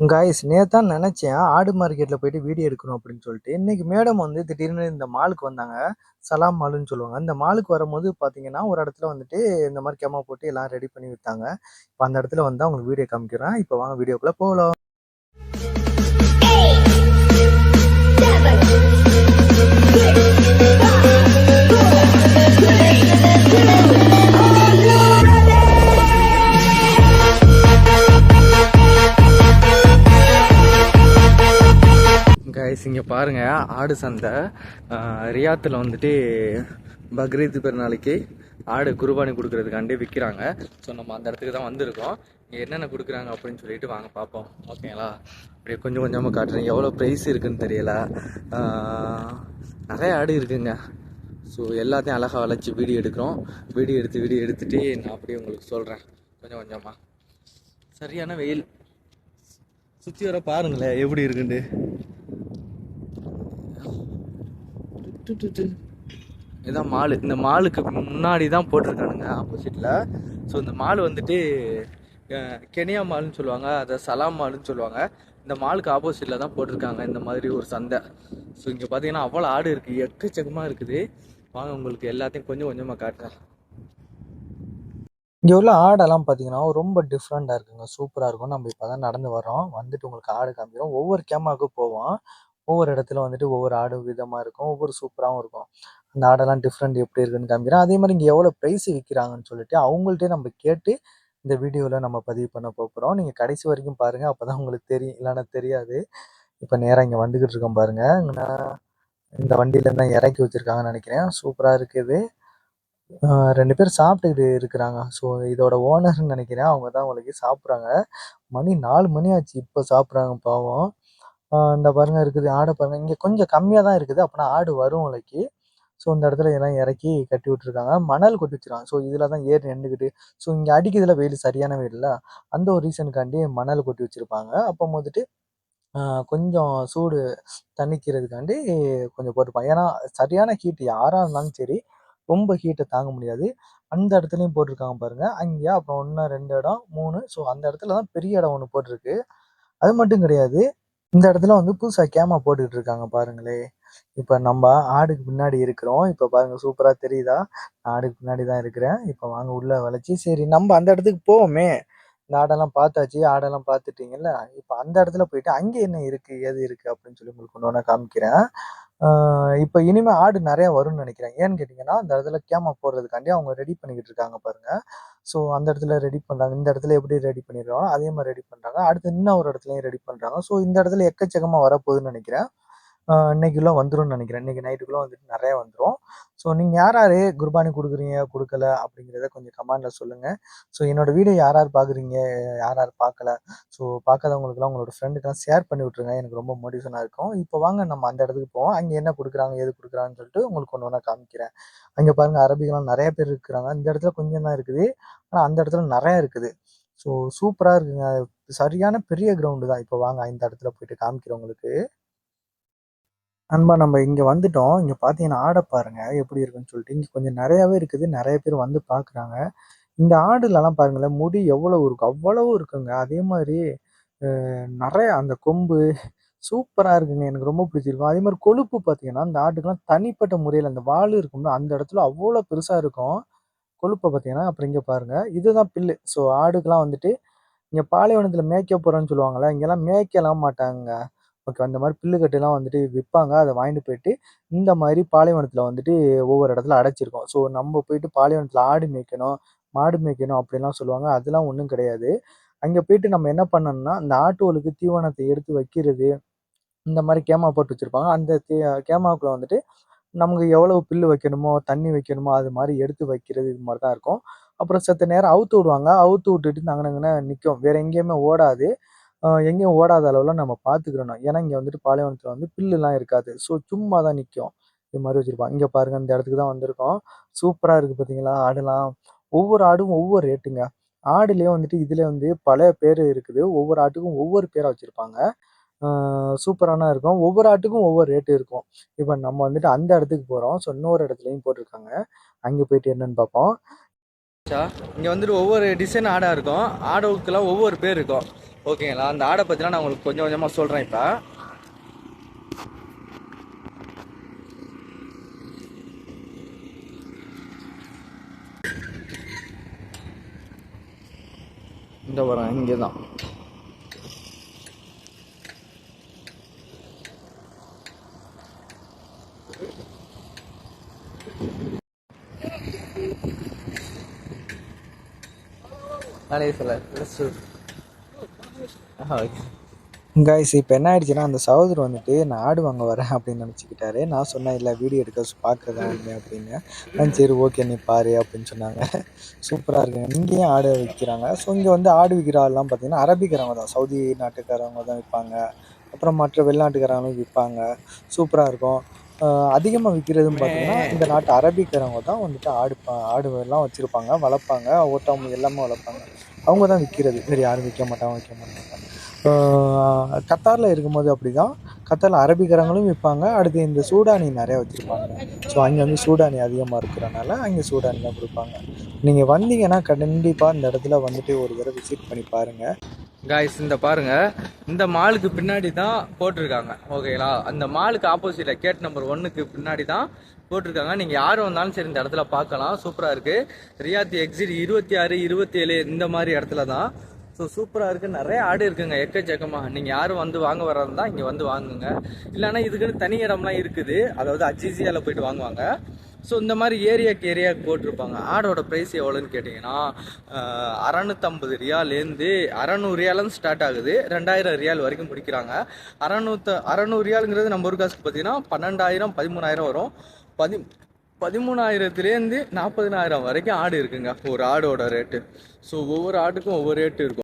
Guys நேத்தான் நினச்சேன் ஆடு மார்க்கெட்டில் போயிட்டு வீடியோ எடுக்கணும் அப்படின்னு சொல்லிட்டு. இன்றைக்கி மேடம் வந்து திடீர்னு இந்த மாலுக்கு வந்தாங்க. சலாம் மாலுன்னு சொல்லுவாங்க. அந்த மாலுக்கு வரும்போது பார்த்தீங்கன்னா ஒரு இடத்துல வந்துட்டு இந்த மாதிரி கேமரா போட்டு எல்லாம் ரெடி பண்ணி விற்றாங்க இப்போ அந்த இடத்துல வந்து அவங்களுக்கு வீடியோ காமிக்கிறேன். இப்போ வாங்க வீடியோக்குள்ளே போகலாம். இங்கே பாருங்கள் ஆடு சந்தை. ரியாத்தில் வந்துட்டு பக்ரீத் பெருநாளைக்கு ஆடு குருபானி கொடுக்கறதுக்காண்டி விற்கிறாங்க ஸோ நம்ம அந்த இடத்துக்கு தான் வந்திருக்கோம். என்னென்ன கொடுக்குறாங்க அப்படின்னு சொல்லிட்டு வாங்க பார்ப்போம் ஓகேங்களா அப்படியே கொஞ்சம் கொஞ்சமாக காட்டுறேன். எவ்வளோ ப்ரைஸ் இருக்குன்னு தெரியல. நிறைய ஆடு இருக்குங்க. ஸோ எல்லாத்தையும் அழகாக வளைச்சி வீடியோ எடுக்கிறோம். வீடியோ எடுத்து வீடியோ எடுத்துகிட்டு நான் அப்படியே உங்களுக்கு சொல்கிறேன் கொஞ்சம் கொஞ்சமாக சரியான வெயில். சுற்றி வர பாருங்களேன் எப்படி இருக்குண்டு இதான் மாலு இந்த மாலுக்கு முன்னாடி தான் போட்டிருக்கானுங்க ஆப்போசிட்டில் ஸோ இந்த மால் வந்துட்டு கெனியா மால்னு சொல்லுவாங்க அதை சலாம் மால்னு சொல்லுவாங்க. இந்த மாலுக்கு ஆப்போசிட்டில் தான் போட்டிருக்காங்க இந்த மாதிரி ஒரு சந்தை. ஸோ இங்கே பார்த்தீங்கன்னா அவ்வளோ ஆடு இருக்குது எக்கச்சக்கமாக இருக்குது. வாங்க உங்களுக்கு எல்லாத்தையும் கொஞ்சம் கொஞ்சமாக காட்டுறேன். இங்கே உள்ள ஆடெல்லாம் பார்த்தீங்கன்னா ரொம்ப டிஃப்ரெண்ட்டாக இருக்குங்க. சூப்பராக இருக்கும். நம்ம இப்போ தான் நடந்து வரோம் வந்துட்டு உங்களுக்கு ஆடு காமிக்கிறோம். ஒவ்வொரு கேமாவுக்கும் போவோம். ஒவ்வொரு இடத்துல வந்துட்டு ஒவ்வொரு ஆடு விதமாக இருக்கும். ஒவ்வொரு சூப்பராகவும் இருக்கும். அந்த ஆடெல்லாம் டிஃப்ரெண்ட் எப்படி இருக்குன்னு காமிக்கிறேன். அதே மாதிரி இங்கே எவ்வளோ ப்ரைஸ் விற்கிறாங்கன்னு சொல்லிட்டு அவங்கள்ட்டே நம்ம கேட்டு இந்த வீடியோவில் நம்ம பதிவு பண்ண போகிறோம் நீங்கள் கடைசி வரைக்கும் பாருங்கள் அப்போ தான் உங்களுக்கு தெரியும். இல்லைன்னா தெரியாது. இப்போ நேராக இங்கே வந்துக்கிட்டு இருக்கோம் பாருங்கள் நான் இந்த வண்டியில தான் இறக்கி வச்சுருக்காங்கன்னு நினைக்கிறேன். சூப்பராக இருக்குது ரெண்டு பேர் சாப்பிட்டுக்கிட்டு இருக்கிறாங்க. ஸோ இதோட ஓனர்னு நினைக்கிறேன். அவங்க தான் உங்களுக்கு சாப்பிட்றாங்க. மணி நாலு மணி ஆச்சு. இப்போ சாப்பிட்றாங்க பாவம். இந்த பாருங்க இருக்குது. ஆடை பாருங்க. இங்கே கொஞ்சம் கம்மியாக தான் இருக்குது. அப்படின்னா ஆடு வரும் உலைக்கு. ஸோ இந்த இடத்துல எல்லாம் இறக்கி கட்டி விட்டுருக்காங்க. மணல் கொட்டி வச்சிருக்காங்க ஸோ இதில் தான் ஏறி நின்றுக்கிட்டு ஸோ இங்கே அடிக்கிறதுல வெயில் சரியான வெயில்ல. அந்த ஒரு ரீசனுக்காண்டி மணல் கொட்டி வச்சுருப்பாங்க. அப்போ வந்துட்டு கொஞ்சம் சூடு தணிக்கிறதுக்காண்டி கொஞ்சம் போட்டிருப்பாங்க. ஏன்னா சரியான ஹீட் யாராக இருந்தாலும் சரி ரொம்ப ஹீட்டை தாங்க முடியாது. அந்த இடத்துலையும் போட்டிருக்காங்க பாருங்க. அங்கேயா அப்புறம் ஒன்று ரெண்டு இடம் மூணு. ஸோ அந்த இடத்துல தான் பெரிய இடம் ஒன்று போட்டிருக்கு. அது மட்டும் கிடையாது. இந்த இடத்துல வந்து புதுசாக கேமா போட்டுக்கிட்டு இருக்காங்க பாருங்களே. இப்போ நம்ம ஆடுக்கு பின்னாடி இருக்கிறோம். இப்போ பாருங்க சூப்பராக தெரியுதா? நான் ஆடுக்கு பின்னாடி தான் இருக்கிறேன். இப்போ வாங்க உள்ளே வளைச்சி. சரி நம்ம அந்த இடத்துக்கு போவோமே. இந்த ஆடெல்லாம் பார்த்தாச்சு. ஆடெல்லாம் பார்த்துட்டீங்கல்ல? இப்போ அந்த இடத்துல போயிட்டு அங்கே என்ன இருக்கு? ஏது இருக்கு? அப்படின்னு சொல்லி உங்களுக்கு ஒன்று ஒன்றா காமிக்கிறேன். இப்போ இனிமே ஆடு நிறைய வரும்னு நினைக்கிறேன். ஏன்னு கேட்டிங்கன்னா அந்த இடத்துல கேமா போடுறதுக்காண்டி அவங்க ரெடி பண்ணிக்கிட்டு இருக்காங்க பாருங்க. ஸோ அந்த இடத்துல ரெடி பண்றாங்க. இந்த இடத்துல எப்படி ரெடி பண்ணிடுறாங்களோ அதே மாதிரி ரெடி பண்றாங்க. அடுத்து இன்னும் ஒரு இடத்துலையும் ரெடி பண்றாங்க. ஸோ இந்த இடத்துல எக்கச்சக்கமா வரப்போகுதுன்னு நினைக்கிறேன். இன்னைக்குள்ள வந்துடும் நினைக்கிறேன். இன்னைக்கு நைட்டுக்குள்ள வந்துட்டு நிறைய வந்துடும் ஸோ நீங்க யார் யாரு குர்பானி கொடுக்குறீங்க கொடுக்கல அப்படிங்கிறத கொஞ்சம் கமெண்ட்ல சொல்லுங்க. ஸோ என்னோட வீடியோ யார் யார் பாக்குறீங்க யார் யார் பார்க்கல ஸோ பார்க்காதவங்களுக்குலாம் உங்களோட ஃப்ரெண்டுக்கெல்லாம் ஷேர் பண்ணி விட்ருங்க எனக்கு ரொம்ப மோட்டிவேஷனாக இருக்கும். இப்போ வாங்க நம்ம அந்த இடத்துக்கு போவோம். அங்கே என்ன கொடுக்குறாங்க எது கொடுக்குறாங்கன்னு சொல்லிட்டு உங்களுக்கு ஒன்று ஒன்றா காமிக்கிறேன். அங்கே பாருங்க அரபிகள்லாம் நிறைய பேர் இருக்கிறாங்க. இந்த இடத்துல கொஞ்சம் தான் இருக்குது. ஆனால் அந்த இடத்துல நிறைய இருக்குது. ஸோ சூப்பராக இருக்குங்க. சரியான பெரிய கிரவுண்டு தான். இப்போ வாங்க இந்த இடத்துல போயிட்டு காமிக்கிறவங்களுக்கு நண்பா நம்ம இங்கே வந்துட்டோம். இங்கே பார்த்தீங்கன்னா ஆடை பாருங்க. எப்படி இருக்குன்னு சொல்லிட்டு. இங்கே கொஞ்சம் நிறையாவே இருக்குது. நிறைய பேர் வந்து பார்க்குறாங்க இந்த ஆடுலலாம் பாருங்களேன் முடி எவ்வளவு இருக்கும் அவ்வளவு இருக்குங்க. அதே மாதிரி அஹ், நிறைய அந்த கொம்பு சூப்பராக இருக்குங்க. எனக்கு ரொம்ப பிடிச்சிருக்கும் அதே மாதிரி கொழுப்பு பார்த்தீங்கன்னா அந்த ஆட்டுக்கெல்லாம் தனிப்பட்ட முறையில் அந்த வால் இருக்கும்ல அந்த இடத்துல அவ்வளோ பெருசாக இருக்கும். கொழுப்பை பார்த்தீங்கன்னா அப்புறம் இங்கே பாருங்க. இதுதான் பில்லு. ஸோ ஆடுக்கெல்லாம் வந்துட்டு இங்கே பாலைவனத்தில் மேய்க்க போகிறேன்னு சொல்லுவாங்கள்ல இங்கெல்லாம் மேய்க்கலாம் மாட்டாங்க ஓகே அந்த மாதிரி பில்லு கட்டெல்லாம் வந்துட்டு விற்பாங்க அதை வாங்கிட்டு போயிட்டு இந்த மாதிரி பாலைவனத்தில் வந்துட்டு ஒவ்வொரு இடத்துல அடைச்சிருக்கோம். ஸோ நம்ம போயிட்டு பாலைவனத்தில் ஆடு மேய்க்கணும் மாடு மேய்க்கணும் அப்படிலாம் சொல்லுவாங்க. அதெல்லாம் ஒன்றும் கிடையாது. அங்கே போயிட்டு நம்ம என்ன பண்ணணும்னா அந்த ஆட்டோலுக்கு தீவனத்தை எடுத்து வைக்கிறது இந்த மாதிரி கேமா போட்டு வச்சுருப்பாங்க. அந்த தீ கேமாவுக்குள்ள வந்துட்டு நமக்கு எவ்வளவு புல்லு வைக்கணுமோ தண்ணி வைக்கணுமோ அது மாதிரி எடுத்து வைக்கிறது இது மாதிரி தான் இருக்கும். அப்புறம் செத்த நேரம் அவுத்து விடுவாங்க. அவுத்து விட்டுட்டு நாங்கன்னு நிற்கும் வேற எங்கேயுமே ஓடாது. எங்கேயும் ஓடாத அளவில் நம்ம பார்த்துக்கிறணும் ஏன்னா இங்கே வந்துட்டு பாலைவனத்தில் வந்து புல்லுலாம் இருக்காது. ஸோ சும்மா தான் நிற்கும் இது மாதிரி வச்சுருப்பாங்க. இங்கே பாருங்கள் இந்த இடத்துக்கு தான் வந்திருக்கோம். சூப்பராக இருக்குது பார்த்தீங்களா ஆடுலாம். ஒவ்வொரு ஆடும் ஒவ்வொரு ரேட்டுங்க. ஆடுலேயே வந்துட்டு இதில் வந்து பல பேர் இருக்குது. ஒவ்வொரு ஆட்டுக்கும் ஒவ்வொரு பேராக வச்சுருப்பாங்க. சூப்பரான இருக்கும். ஒவ்வொரு ஆட்டுக்கும் ஒவ்வொரு ரேட்டு இருக்கும். இப்போ நம்ம வந்துட்டு அந்த இடத்துக்கு போகிறோம் ஸோ இன்னொரு இடத்துலையும் போட்டிருக்காங்க. அங்கே போயிட்டு என்னன்னு பார்ப்போம் இங்கே வந்துட்டு ஒவ்வொரு டிசைன் ஆடாக இருக்கும். ஆடவுக்கெல்லாம் ஒவ்வொரு பேர் இருக்கும். ஓகேங்களா அந்த ஆடை பற்றிலாம் நான் உங்களுக்கு கொஞ்சம் கொஞ்சமாக சொல்கிறேன் இப்போ. இந்த வரேன் இங்கே தான் நானே சொல்ல கைஸ் இப்போ என்ன ஆயிடுச்சுன்னா அந்த சகோதரர் வந்துட்டு நான் ஆடு வாங்க வரேன் அப்படின்னு நினச்சிக்கிட்டாரு. நான் சொன்னேன் இல்லை வீடியோ எடுக்க பார்க்குறதா உண்மை அப்படின்னு. ஆ, சரி ஓகே நீ பாரு அப்படின்னு சொன்னாங்க. சூப்பராக இருக்குங்க இங்கேயும் ஆடு விற்கிறாங்க ஸோ இங்கே வந்து ஆடு விற்கிற ஆள்லாம் பார்த்தீங்கன்னா அரபிக்காரங்க தான். சவுதி நாட்டுக்காரவங்க தான் விற்பாங்க அப்புறம் மற்ற வெளிநாட்டுக்காரங்களும் விற்பாங்க சூப்பராக இருக்கும். அதிகமாக விற்கிறதுன்னு பார்த்தீங்கன்னா இந்த நாட்டு அரபிக்காரவங்க தான் வந்துட்டு ஆடு ஆடு எல்லாம் வச்சுருப்பாங்க வளர்ப்பாங்க. ஓட்டாமல் எல்லாமே வளர்ப்பாங்க. அவங்க தான் விற்கிறது வேறு யாரும் விற்க மாட்டாங்க விற்க மாட்டாங்க கத்தாரில் இருக்கும்போது அப்படி தான் கத்தாரில் அரபிக்காரங்களும் விற்பாங்க. அடுத்து இந்த சூடானி நிறையா வச்சுருப்பாங்க. ஸோ அங்கே வந்து சூடானி அதிகமாக இருக்கிறனால அங்கே சூடானி தான் கொடுப்பாங்க. நீங்கள் வந்தீங்கன்னா கண்டிப்பாக இந்த இடத்துல வந்துட்டு ஒரு தடவை விசிட் பண்ணி பாருங்கள் காய்ஸ் இந்த பாருங்க. இந்த மாலுக்கு பின்னாடி தான் போட்டிருக்காங்க. ஓகேங்களா அந்த மாலுக்கு ஆப்போசிட்ல கேட் நம்பர் ஒன்னுக்கு பின்னாடி தான் போட்டிருக்காங்க. நீங்க யார் வந்தாலும் சரி இந்த இடத்துல பார்க்கலாம். சூப்பரா இருக்கு. ரியாத்தி எக்ஸிட் இருபத்தி ஆறு இருபத்தி ஏழு இந்த மாதிரி இடத்துல தான். ஸோ சூப்பராக இருக்குது நிறைய ஆடு இருக்குங்க. எக்கச்சக்கமாக நீங்கள் யாரும் வந்து வாங்க வர்றதா இங்கே வந்து வாங்குங்க. இல்லைன்னா இதுக்குன்னு தனி இடம்லாம் இருக்குது. அதாவது அஜிசியாவில் போயிட்டு வாங்குவாங்க. ஸோ இந்த மாதிரி ஏரியாக்கு ஏரியாவுக்கு போட்டிருப்பாங்க. ஆடோட ப்ரைஸ் எவ்வளோன்னு கேட்டிங்கன்னா அறநூற்றம்பது ரியாலேருந்து அறநூறு ரியாலேருந்து ஸ்டார்ட் ஆகுது. ரெண்டாயிரம் ரியால் வரைக்கும் முடிக்கிறாங்க அறநூத்த அறநூறு ரியாலுங்கிறது நம்ம ஒரு காசுக்கு பார்த்தீங்கன்னா பன்னெண்டாயிரம் பதிமூணாயிரம் வரும். பதி பதிமூணாயிரத்துலேருந்து நாற்பதினாயிரம் வரைக்கும் ஆடு இருக்குங்க. ஒரு ஆடோட ரேட்டு ஸோ ஒவ்வொரு ஆட்டுக்கும் ஒவ்வொரு ரேட்டு இருக்கும்.